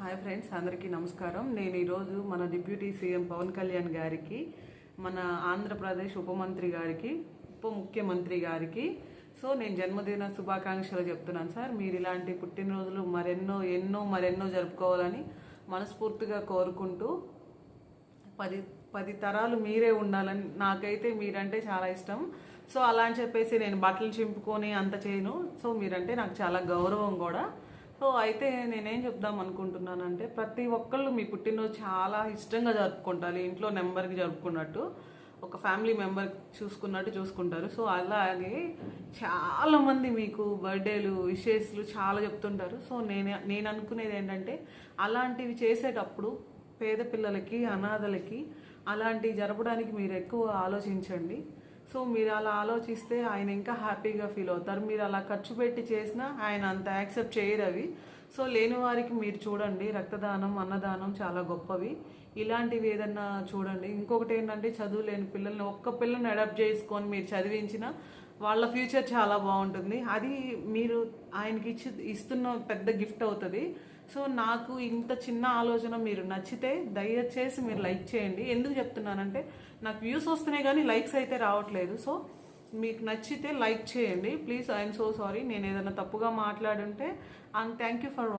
Hi friends అందరికీ నమస్కారం. నేను ఈరోజు మన డిప్యూటీ సీఎం పవన్ కళ్యాణ్ గారికి మన ఆంధ్రప్రదేశ్ ఉప మంత్రి గారికి ఉప ముఖ్యమంత్రి గారికి సో నేను జన్మదిన శుభాకాంక్షలు చెప్తున్నాను సార్. మీరు ఇలాంటి పుట్టినరోజులు మరెన్నో ఎన్నో మరెన్నో జరుపుకోవాలని మనస్ఫూర్తిగా కోరుకుంటూ పది పది తరాలు మీరే ఉండాలని నాకైతే మీరంటే చాలా ఇష్టం. సో అలా అని చెప్పేసి నేను బట్టలు చింపుకొని అంత చేయను. సో మీరంటే నాకు చాలా గౌరవం కూడా. సో అయితే నేనేం చెప్దాం అనుకుంటున్నానంటే ప్రతి ఒక్కళ్ళు మీ పుట్టినరోజు చాలా ఇష్టంగా జరుపుకుంటారు. ఇంట్లో నెంబర్కి జరుపుకున్నట్టు ఒక ఫ్యామిలీ మెంబర్ చూసుకున్నట్టు చూసుకుంటారు. సో అలాగే చాలామంది మీకు బర్త్డేలు విషెస్లు చాలా చెప్తుంటారు. సో నేను నేను అనుకునేది ఏంటంటే అలాంటివి చేసేటప్పుడు పేద పిల్లలకి అనాథలకి అలాంటివి జరపడానికి మీరు ఎక్కువ ఆలోచించండి. సో మీరు అలా ఆలోచిస్తే ఆయన ఇంకా హ్యాపీగా ఫీల్ అవుతారు. మీరు అలా ఖర్చు పెట్టి చేసినా ఆయన అంత యాక్సెప్ట్ చేయరు అవి. సో లేని వారికి మీరు చూడండి రక్తదానం అన్నదానం చాలా గొప్పవి. ఇలాంటివి ఏదన్నా చూడండి. ఇంకొకటి ఏంటంటే చదువు లేని పిల్లల్ని ఒక్క పిల్లని అడాప్ట్ చేసుకొని మీరు చదివించిన వాళ్ళ ఫ్యూచర్ చాలా బాగుంటుంది. అది మీరు ఆయనకి ఇచ్చి ఇస్తున్న పెద్ద గిఫ్ట్ అవుతుంది. సో నాకు ఇంత చిన్న ఆలోచన మీరు నచ్చితే దయచేసి మీరు లైక్ చేయండి. ఎందుకు చెప్తున్నానంటే నాకు వ్యూస్ వస్తున్నాయి కానీ లైక్స్ అయితే రావట్లేదు. సో మీకు నచ్చితే లైక్ చేయండి. Please I'm so sorry. నేను ఏదైనా తప్పుగా మాట్లాడుంటే అండ్ థ్యాంక్ యూ ఫర్